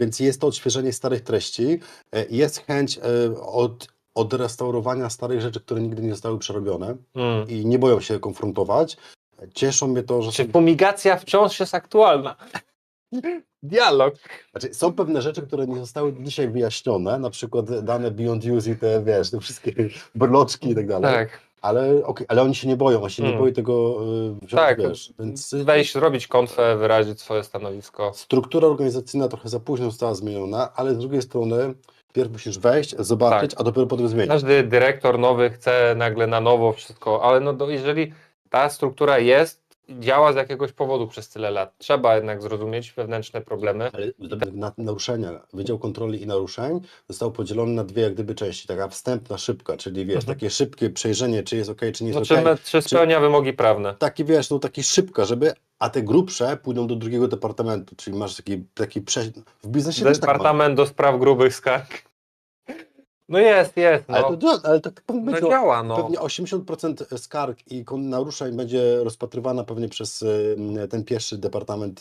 Więc jest to odświeżenie starych treści, e, jest chęć e, od, odrestaurowania starych rzeczy, które nigdy nie zostały przerobione Mm. i nie boją się konfrontować. Cieszą mnie to, że Czy są, fumigacja wciąż jest aktualna? Dialog. znaczy, są pewne rzeczy, które nie zostały dzisiaj wyjaśnione, na przykład dane Beyond Use i te, wiesz, te wszystkie brloczki i tak dalej. Tak. Ale, okej, ale oni się nie boją, on się nie Mm. boi tego y, wziąć, Tak. wiesz. Więc Wejść, zrobić konfę, wyrazić swoje stanowisko. struktura organizacyjna trochę za późno została zmieniona, ale z drugiej strony pierw musisz wejść, zobaczyć, Tak. a dopiero potem zmienić. Każdy dyrektor nowy chce nagle na nowo wszystko, ale no to jeżeli ta struktura jest, działa z jakiegoś powodu przez tyle lat, trzeba jednak zrozumieć wewnętrzne problemy. Ale na naruszenia, Wydział Kontroli i Naruszeń został podzielony na dwie jak gdyby części. Taka wstępna, szybka, czyli wiesz, Mhm. takie szybkie przejrzenie, czy jest ok, czy nie jest No, czy, ok. me- czy spełnia wymogi prawne? Taki wiesz, no taki szybka, żeby, a te grubsze pójdą do drugiego departamentu, czyli masz taki, taki prze... w biznesie tak. Departament do spraw grubych skarg. No jest, jest. Ale No, to, dzia- ale to pewnie, no działa, no. pewnie 80% skarg i naruszeń będzie rozpatrywana pewnie przez ten pierwszy departament